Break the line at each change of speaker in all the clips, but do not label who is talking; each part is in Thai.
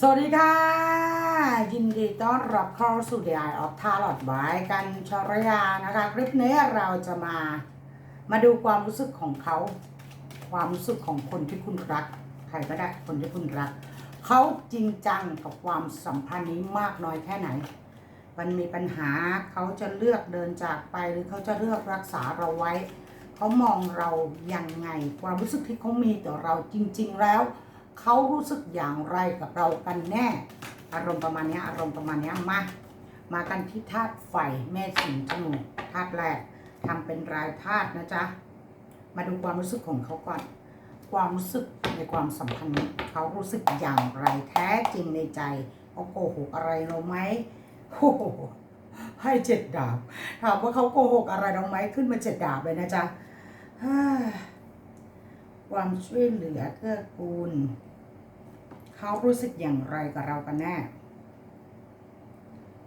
สวัสดีค่ะ ยินดีต้อนรับเข้าสู่ The Eye of Tarot บายกันชรยานะคะ คลิปนี้เราจะมามาดูความรู้สึกของเขา ความรู้สึกของคนที่คุณรัก ใครก็ได้คนที่คุณรัก เขาจริงจังกับความสัมพันธ์นี้มากน้อยแค่ไหน มันมีปัญหาเขาจะเลือกเดินจากไปหรือเขาจะเลือกรักษาเราไว้ เขามองเรายังไง ความรู้สึกที่เขามีต่อเราจริง ๆแล้วเเขารู้สึกอย่างไรกับเรากันแน่ อารมณ์ประมาณนี้อารมณ์ประมาณนี้มามากันที่ธาตุไฟแม่สิงห์ธนูธาตุแรกทำเป็นรายธาตุนะจ๊ะมาดูความรู้สึกของเขาก่อน ความรู้สึกในความสัมพันธ์นี้เขารู้สึกอย่างไรแท้จริงในใจเขาโกหกอะไรเราไหมโอ้โหให้เจ็ดดาบถามว่าเขาโกหกอะไรเราไหมขึ้นมาเจ็ดดาบเลยนะจ๊ะ ความช่วยเหลือเกื้อกูล เขารู้สึกอย่างไรกับเรากันแน่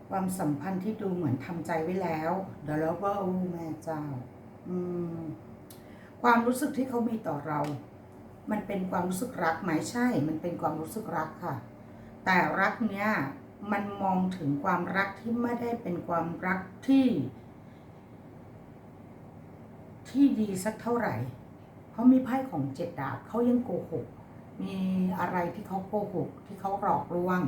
ความสัมพันธ์ที่ดูเหมือนทำใจไว้แล้วเดี๋ยวเราก็โอ้แม่เจ้า อืม ความรู้สึกที่เขามีต่อเรา มันเป็นความรู้สึกรักไหมใช่ มันเป็นความรู้สึกรักค่ะ แต่รักเนี้ยมันมองถึงความรักที่ไม่ได้เป็นความรักที่ ที่ดีสักเท่าไหร่ เพรามีไพ่ของเจ็ดดาบเขายังโกหก มีอะไรที่เขาโกหก ที่เขาหลอกลวง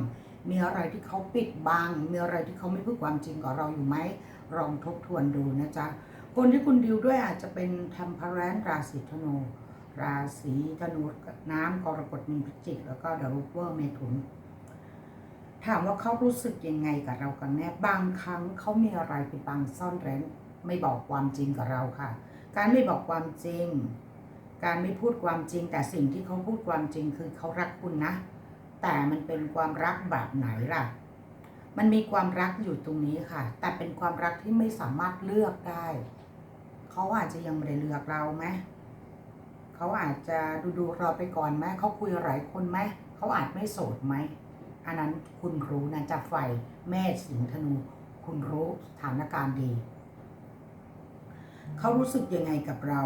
มีอะไรที่เขาปิดบัง มีอะไรที่เขาไม่พูดความจริงกับเราอยู่ไหมลองทบทวนดูนะจ๊ะ คนที่คุณดิวด้วยอาจจะเป็นทมพารันราศีธนู ราศีธนูน้ำกรกฎมีนพิจิก แล้วก็เดรุเวอร์เมถุนถามว่าเขารู้สึกยังไงกับเรากันแน่บางครั้งเขามีอะไรปิดบังซ่อนเร้น ไม่บอกความจริงกับเราค่ะ การไม่บอกความจริง การไม่พูดความจริง แต่สิ่งที่เขาพูดความจริงคือเขารักคุณนะ แต่มันเป็นความรักแบบไหนล่ะ มันมีความรักอยู่ตรงนี้ค่ะ แต่เป็นความรักที่ไม่สามารถเลือกได้ เขาอาจจะยังไม่ได้เลือกเราไหมเขาอาจจะดูดูเราไปก่อนไหมเขาคุยหลายคนไหมเขาอาจไม่โสดไหมอันนั้นคุณรู้นะจากไฟแม่สิงห์ธนู คุณรู้สถานการณ์ดี เขารู้สึกยังไงกับเรา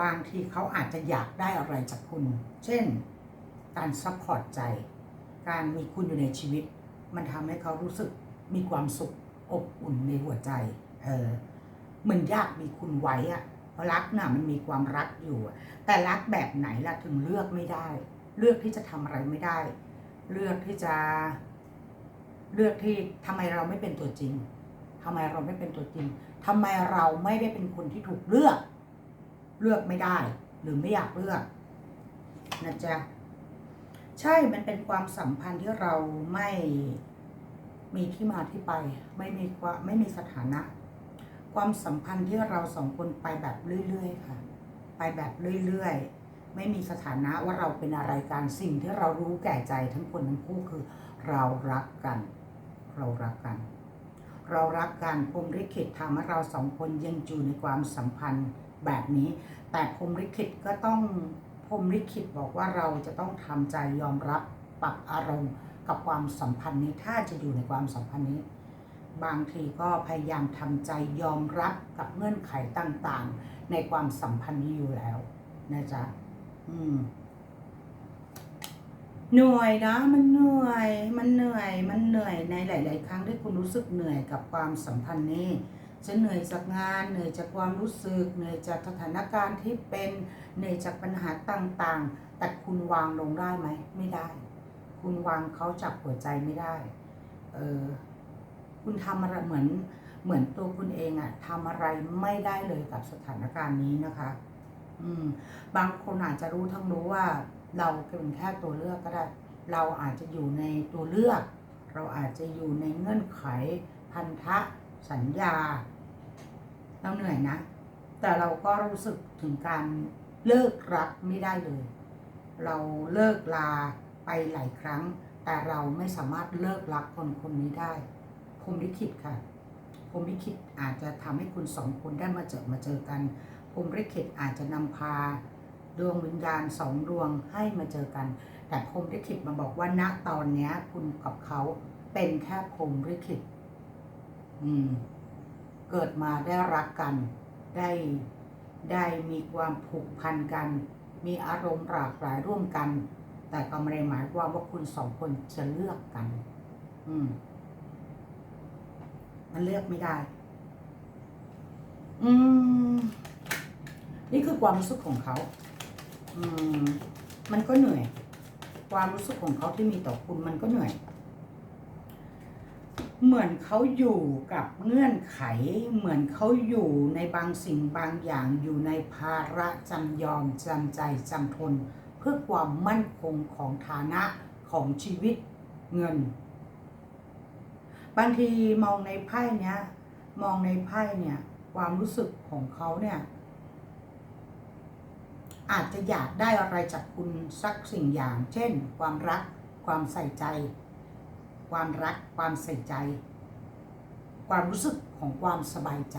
บางทีเขาอาจจะอยากได้อะไรจากคุณ เช่น การซัพพอร์ตใจ การมีคุณอยู่ในชีวิต มันทำให้เขารู้สึกมีความสุขอบอุ่นในหัวใจ เออเหมือนอยากมีคุณไว้อะราะรักน่ะมันมีความรักอยู่ แต่รักแบบไหนล่ะถึงเลือกไม่ได้ เลือกที่จะทำอะไรไม่ได้ เลือกที่จะ เลือกที่ทำไมเราไม่เป็นตัวจริงทำไมเราไม่เป็นตัวจริงทำไมเราไม่ได้เป็นคนที่ถูกเลือก เลือกไม่ได้ หรือไม่อยากเลือกนะจ๊ะใช่มันเป็นความสัมพันธ์ที่เราไม่มีที่มาที่ไป ไม่มีความไม่มีสถานะ ความสัมพันธ์ที่เราสองคนไปแบบเรื่อยๆค่ะ ไปแบบเรื่อยๆ ไม่มีสถานะว่าเราเป็นอะไรกันสิ่งที่เรารู้แก่ใจทั้งคนทั้งคู่คือ เรารักกัน เรารักกัน เรารักกันพรหมลิขิตทำให้เราสองคนยังอยู่ในความสัมพันธ์แบบนี้ แต่พรมลิขิตก็ต้องพรมลิขิตบอกว่าเราจะต้องทำใจยอมรับปรับอารมณ์กับความสัมพันธ์นี้ถ้าจะอยู่ในความสัมพันธ์นี้ บางทีก็พยายามทำใจยอมรับกับเงื่อนไขต่างๆ ในความสัมพันธ์นี้อยู่แล้วนะจ๊ะอืม เหนื่อยนะมันเหนื่อย มันเหนื่อย มันเหนื่อยในหลาย ๆ ครั้งที่คุณรู้สึกเหนื่อยกับความสัมพันธ์นี้จะเหนื่อยจากงานเหนื่อยจากความรู้สึก เหนื่อยจากสถานการณ์ที่เป็นเหนื่อยจากปัญหาต่าง ๆ แต่คุณวางลงได้ไหมไม่ได้ คุณวางเขาจากหัวใจไม่ได้เออคุณทำอะไรเหมือนเหมือนตัวคุณเองอะทำอะไรไม่ได้เลยกับสถานการณ์นี้นะคะ อืมบางคนอาจจะรู้ทั้งรู้ว่า เราเป็นแค่ตัวเลือกก็ได้ เราอาจจะอยู่ในตัวเลือก เราอาจจะอยู่ในเงื่อนไขพันธะสัญญา เราเหนื่อยนะ แต่เราก็รู้สึกถึงการเลิกรักไม่ได้เลย เราเลิกลาไปหลายครั้ง แต่เราไม่สามารถเลิกรักคนคนนี้ได้พรหมลิขิตค่ะพรหมลิขิตอาจจะทำให้คุณสองคนได้มาเจอมาเจอกันพรหมลิขิตอาจจะนำพา ดวงวิญญาณสองดวงให้มาเจอกัน แต่พรมลิขิตมาบอกว่าณตอนเนี้ย คุณกับเขาเป็นแค่พรมลิขิตอืม เกิดมาได้รักกัน ได้ได้มีความผูกพันกัน มีอารมณ์หลากหลายร่วมกัน แต่ก็ไม่ได้หมายความว่าคุณสองคนจะเลือกกัน อืม มันเลือกไม่ได้ อืม นี่คือความรู้สึกของเขา มมันก็เหนื่อย ความรู้สึกของเขาที่มีต่อคุณมันก็เหนื่อย เหมือนเขาอยู่กับเงื่อนไข เหมือนเขาอยู่ในบางสิ่งบางอย่างอยู่ในภาระจำยอมจำใจจำทน เพื่อความมั่นคงของฐานะของชีวิตเงิน บางทีมองในไพ่เนี้ย มองในไพ่เนี่ย ความรู้สึกของเขาเนี่ย อาจจะอยากได้อะไรจากคุณสักสิ่งอย่าง เช่น ความรัก ความใส่ใจ ความรัก ความใส่ใจ ความรู้สึกของความสบายใจ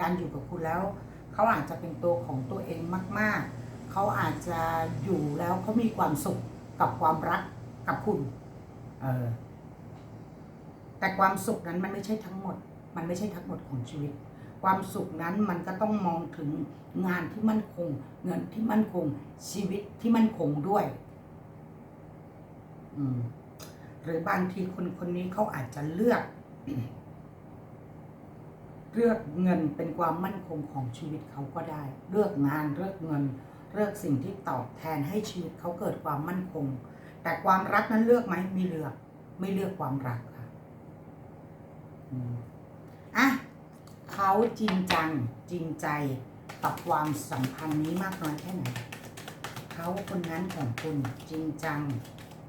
การอยู่กับคุณแล้ว เขาอาจจะเป็นตัวของตัวเองมาก ๆ เขาอาจจะอยู่แล้วเขามีความสุขกับความรักกับคุณ เออแต่ความสุขนั้นมันไม่ใช่ทั้งหมด มันไม่ใช่ทั้งหมดของชีวิต ความสุขนั้นมันก็ต้องมองถึงงานที่มั่นคง เงินที่มั่นคง ชีวิตที่มั่นคงด้วย อืมหรือบางทีคนคนนี้เขาอาจจะเลือก เลือกเงินเป็นความมั่นคงของชีวิตเขาก็ได้ เลือกงานเลือกเงิน เลือกสิ่งที่ตอบแทนให้ชีวิตเขาเกิดความมั่นคง แต่ความรักนั้นเลือกไหมไม่เลือก ไม่เลือกความรักค่ะ เขาจริงจังจริงใจกับความสัมพันธ์นี้มากน้อยแค่ไหนเขาคนนั้นของคุณจริงจัง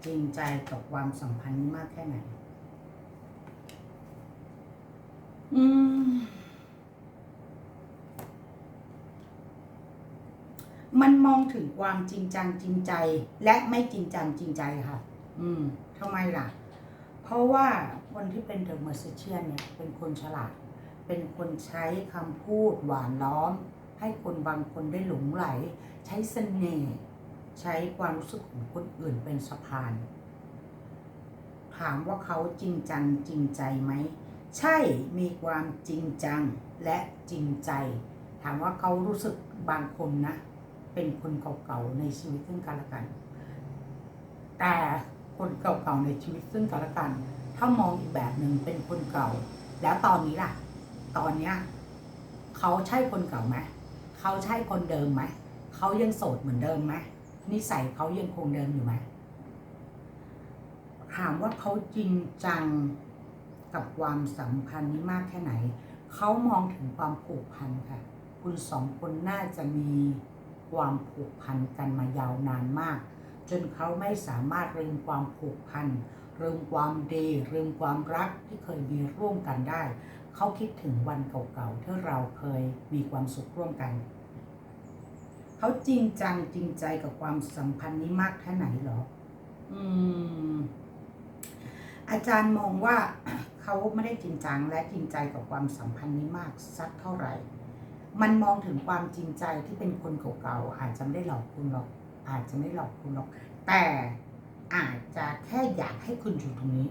จริงใจกับความสัมพันธ์นี้มากแค่ไหน อืมมันมองถึงความจริงจังจริงใจและไม่จริงจังจริงใจค่ะ อืมทำไมล่ะ เพราะว่าคนที่เป็นเดอะเมอร์เซเชียนเนี่ย เป็นคนฉลาด เป็นคนใช้คำพูดหวานล้อม ให้คนบางคนได้หลงไหล ใช้เสน่ห์ใช้ความรู้สึกของคนอื่นเป็นสะพาน ถามว่าเขาจริงจังจริงใจไหม ใช่มีความจริงจังและจริงใจ ถามว่าเขารู้สึกบางคนนะ เป็นคนเก่าๆในชีวิตซึ่งกันและกัน แต่คนเก่าๆในชีวิตซึ่งกันและกัน ถ้ามองอีกแบบหนึ่งเป็นคนเก่า แล้วตอนนี้ล่ะ ตอนเนี้ยเขาใช่คนเก่าไหมเขาใช่คนเดิมไหมเขายังโสดเหมือนเดิมไหมนิสัยเขายังคงเดิมอยู่ไหมถามว่าเขาจริงจังกับความสัมพันธ์นี้มากแค่ไหน เขามองถึงความผูกพันค่ะ คุณสองคนน่าจะมีความผูกพันกันมายาวนานมาก จนเขาไม่สามารถลืมความผูกพันลืมความดีลืมความรักที่เคยมีร่วมกันได้ เขาคิดถึงวันเก่าๆที่เราเคยมีความสุขร่วมกัน เขาจริงจังจริงใจกับความสัมพันธ์นี้มากแค่ไหนหรอ อืม อาจารย์มองว่าเขาไม่ได้จริงจังและจริงใจกับความสัมพันธ์นี้มากสักเท่าไหร่ มันมองถึงความจริงใจที่เป็นคนเก่าๆอาจจะไม่ได้หลอกคุณหรอก อาจจะไม่หลอกคุณหรอก แต่อาจจะแค่อยากให้คุณอยู่ตรงนี้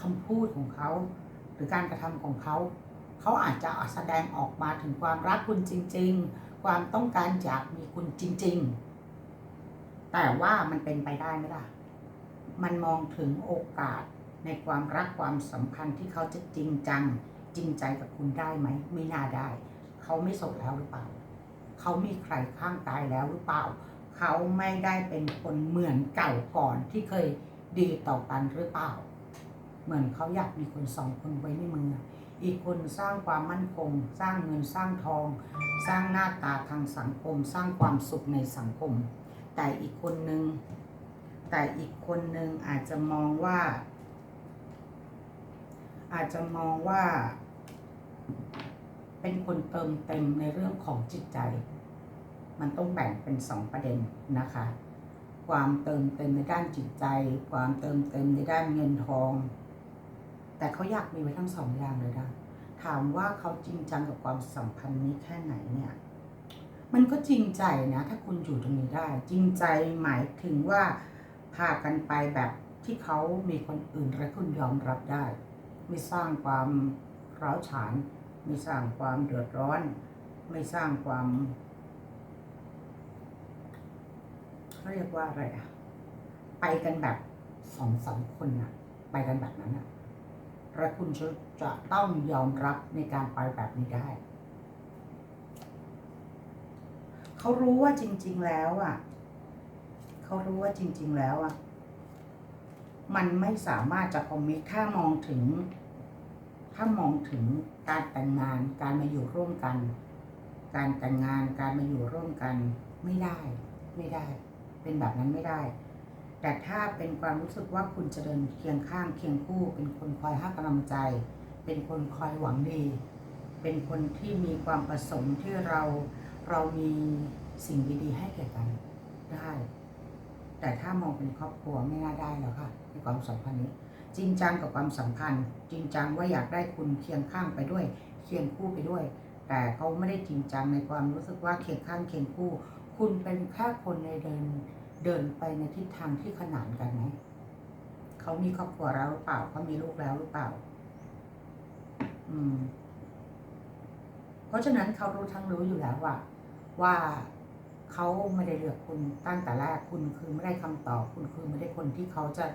คำพูดของเขา รือการกระทำของเขา เขาอาจจะแสดงออกมาถึงความรักคุณจริง ๆ ความต้องการอยากมีคุณจริง ๆ แต่ว่ามันเป็นไปได้ไหมล่ะ มันมองถึงโอกาสในความรักความสัมพันธ์ที่เขาจะจริงจัง จริงใจกับคุณได้ไหมไม่น่าได้ เขาไม่โสดแล้วหรือเปล่า เขามีใครข้างกายแล้วหรือเปล่า เขาไม่ได้เป็นคนเหมือนเก่าก่อนที่เคยดีต่อกันหรือเปล่า เหมือนเขาอยากมีคนสองคนไว้ในมือ อีกคนสร้างความมั่นคง สร้างเงินสร้างทอง สร้างหน้าตาทางสังคม สร้างความสุขในสังคม แต่อีกคนนึงแต่อีกคนนึงอาจจะมองว่า อาจจะมองว่า เป็นคนเติมเต็มในเรื่องของจิตใจ มันต้องแบ่งเป็นสองประเด็นนะคะ ความเติมเต็มในด้านจิตใจ ความเติมเต็มในด้านเงินทอง แต่เขาอยากมีไว้ทั้งสองอย่างเลยนะถามว่าเขาจริงจังกับความสัมพันธ์นี้แค่ไหนเนี่ยมันก็จริงใจนะถ้าคุณอยู่ตรงนี้ได้ จริงใจหมายถึงว่าพากันไปแบบที่เขามีคนอื่นและคุณยอมรับได้ ไม่สร้างความร้าวฉาน ไม่สร้างความเดือดร้อน ไม่สร้างความเขาเรียกว่าอะไรอะไปกันแบบสองสามคนอะไปกันแบบนั้นอะ และคุณจะต้องยอมรับในการไปแบบนี้ได้ เขารู้ว่าจริง ๆ แล้วอะ เขารู้ว่าจริง ๆ แล้วอะ มันไม่สามารถจะคอมมิตถ้ามองถึง ถ้ามองถึงการแต่งงาน การมาอยู่ร่วมกัน การแต่งงาน การมาอยู่ร่วมกัน ไม่ได้ ไม่ได้ เป็นแบบนั้นไม่ได้ แต่ถ้าเป็นความรู้สึกว่าคุณจะเดินเคียงข้างเคียงคู่ เป็นคนคอยให้กำลังใจ เป็นคนคอยหวังดี เป็นคนที่มีความประสงค์ที่เราเรามีสิ่งดีๆให้แก่กันได้ แต่ถ้ามองเป็นครอบครัวไม่น่าได้แล้วค่ะในความสัมพันธ์นี้ จริงจังกับความสัมพันธ์ จริงจังว่าอยากได้คุณเคียงข้างไปด้วย เคียงคู่ไปด้วย แต่เขาไม่ได้จริงจังในความรู้สึกว่าเคียงข้างเคียงคู่ คุณเป็นแค่คนในเดิน เดินไปในทิศทางที่ขนานกันไหมเขามีครอบครัวแล้วหรือเปล่าเขามีลูกแล้วหรือเปล่า อืม เพราะฉะนั้นเขารู้ทั้งรู้อยู่แล้วว่าว่าเขาไม่ได้เลือกคุณตั้งแต่แรกคุณคือไม่ได้คำตอบคุณคือไม่ได้คนที่เขาจะ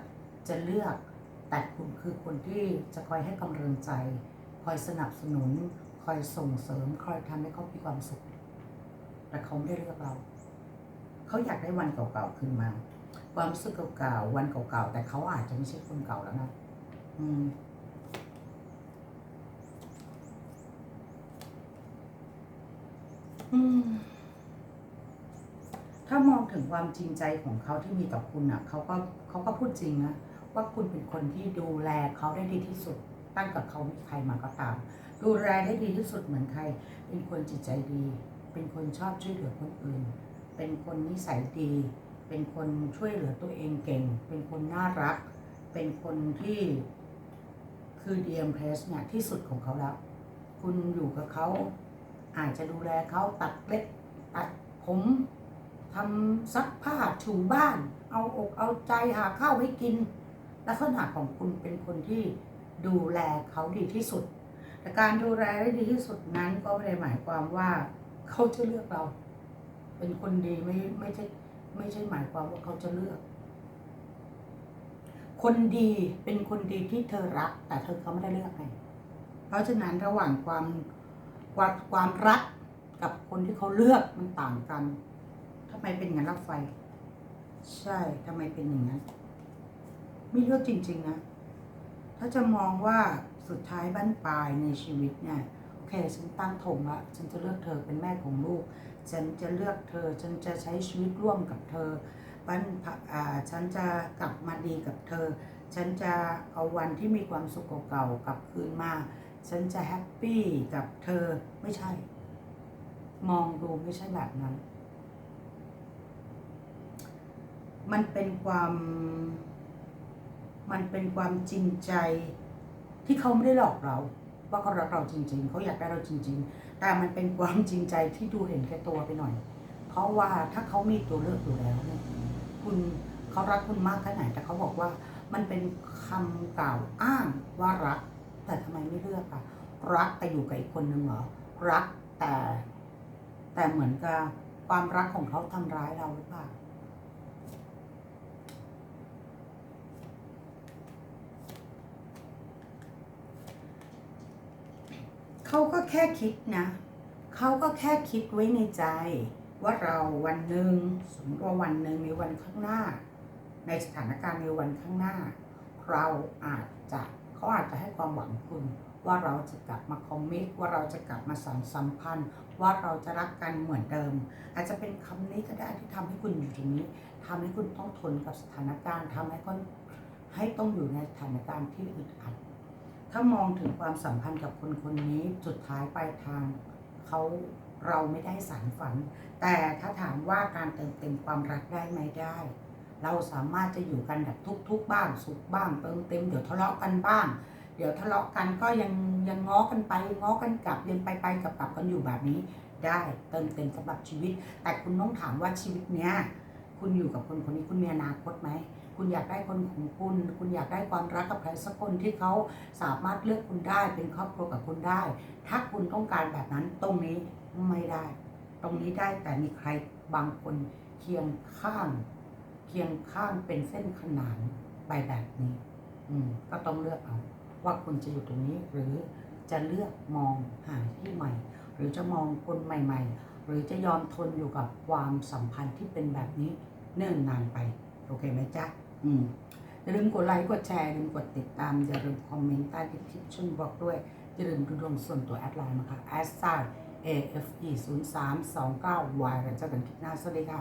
จะเลือก แต่คุณคือคนที่จะคอยให้กำลังใจ คอยสนับสนุน คอยส่งเสริม คอยทำให้เขามีความสุข แต่เขาไม่ได้เลือกเรา เขาอยากได้วันเก่าๆขึ้นมา ความรู้สึกเก่าๆวันเก่าๆแต่เขาอาจจะไม่ใช่คนเก่าแล้วนะอืมอืมถ้ามองถึงความจริงใจของเขาที่มีต่อคุณอะเขาก็เขาก็พูดจริงนะว่าคุณเป็นคนที่ดูแลเขาได้ดีที่สุด ตั้งแต่เขามีใครมาก็ตาม ดูแลได้ดีที่สุดเหมือนใคร เป็นคนจิตใจดี เป็นคนชอบช่วยเหลือคนอื่น เป็นคนนิสัยดี เป็นคนช่วยเหลือตัวเองเก่ง เป็นคนน่ารัก เป็นคนที่คือ DMS เนี่ยที่สุดของเขาแล้ว คุณอยู่กับเขาอาจจะดูแลเขาตัดเล็บตัดผมทำซักผ้าถูบ้าน เอาอกเอาใจหาข้าวให้กิน ลักษณะของคุณเป็นคนที่ดูแลเขาดีที่สุด แต่การดูแลได้ดีที่สุดนั้นก็ไม่ได้หมายความว่าเขาจะเลือกเรา เป็นคนดีไม่ไม่ใช่ไม่ใช่หมายความว่าเขาจะเลือก คนดีเป็นคนดีที่เธอรัก แต่เธอเขาไม่ได้เลือกไงเพราะฉะนั้นระหว่างความความความรักกับคนที่เขาเลือกมันต่างกันทำไมเป็นอย่างนั้นรับไฟ ใช่ทำไมเป็นอย่างนั้นไม่เลือกจริง ๆ นะ ถ้าจะมองว่าสุดท้ายบ้านปลายในชีวิตเนี่ยโอเคฉันตั้งธงละฉันจะเลือกเธอเป็นแม่ของลูก ฉันจะเลือกเธอ ฉันจะใช้ชีวิตร่วมกับเธอบ้านอ่าฉันจะกลับมาดีกับเธอ ฉันจะเอาวันที่มีความสุขเก่าๆกลับคืนมา ฉันจะแฮปปี้กับเธอไม่ใช่ มองดูไม่ใช่แบบนั้น มันเป็นความ มันเป็นความจริงใจที่เขาไม่ได้หลอกเรา ว่าเขารักเราจริง ๆ เขาอยากได้เราจริง ๆ แต่มันเป็นความจริงใจที่ดูเห็นแก่ตัวไปหน่อย เพราะว่าถ้าเขามีตัวเลือกอยู่แล้วเนี่ยคุณเขารักคุณมากแค่ไหน แต่เขาบอกว่ามันเป็นคำกล่าวอ้างว่ารัก แต่ทำไมไม่เลือกอะรักแต่อยู่กับอีกคนนึงเหรอรักแต่ แต่เหมือนกับความรักของเขาทำร้ายเราหรือเปล่า เขาก็แค่คิดนะ เขาก็แค่คิดไว้ในใจ ว่าเราวันหนึ่งสมมติว่าวันหนึ่งในวันข้างหน้า ในสถานการณ์ในวันข้างหน้า เราอาจจะเขาอาจจะให้ความหวังคุณ ว่าเราจะกลับมาคอมมิตว่าเราจะกลับมาสานสัมพันธ์ ว่าเราจะรักกันเหมือนเดิม อาจจะเป็นคำนี้ก็ได้ที่ทำให้คุณอยู่ตรงนี้ทำให้คุณต้องทนกับสถานการณ์ทำให้คุณให้ต้องอยู่ในสถานการณ์ที่อึดอัด ถ้ามองถึงความสัมพันธ์กับคนคนนี้สุดท้ายปลายทางเขาเราไม่ได้สารฝัน แต่ถ้าถามว่าการเติมเต็มความรักได้ไหมได้ เราสามารถจะอยู่กันแบบทุกๆบ้างสุขบ้างเติมเต็มเดี๋ยวทะเลาะกันบ้าง เดี๋ยวทะเลาะกันก็ยังยังง้อกันไปง้อกันกลับยังไปไปกลับกลับกันอยู่แบบนี้ได้เติมเต็มสำหรับชีวิต แต่คุณต้องถามว่าชีวิตเนี้ยคุณอยู่กับคนคนนี้คุณมีอนาคตไหม คุณอยากได้คนของคุณ คุณอยากได้ความรักกับใครสักคนที่เขาสามารถเลือกคุณได้เป็นครอบครัวกับคุณได้ ถ้าคุณต้องการแบบนั้นตรงนี้ไม่ได้ ตรงนี้ได้แต่มีใครบางคนเคียงข้าง เคียงข้างเป็นเส้นขนานไปแบบนี้ อืมก็ต้องเลือกเอาว่าคุณจะอยู่ตรงนี้หรือจะเลือกมองหาที่ใหม่ หรือจะมองคนใหม่ ๆ หรือจะยอมทนอยู่กับความสัมพันธ์ที่เป็นแบบนี้เนิ่นนานไป โอเคไหมจ๊ะ อืมอย่าลืมกดไลค์กดแชร์อย่าลืมกดติดตามอย่าลืมคอมเมนต์ใต้คลิปช่นบอกด้วยอย่าลืมดูดวงส่วนตัวแอดไลน์มาค่ะ a s t a r AFE 0 3 2 9 Y กันเจอกันคลิปหน้าสวัสดีค่ะ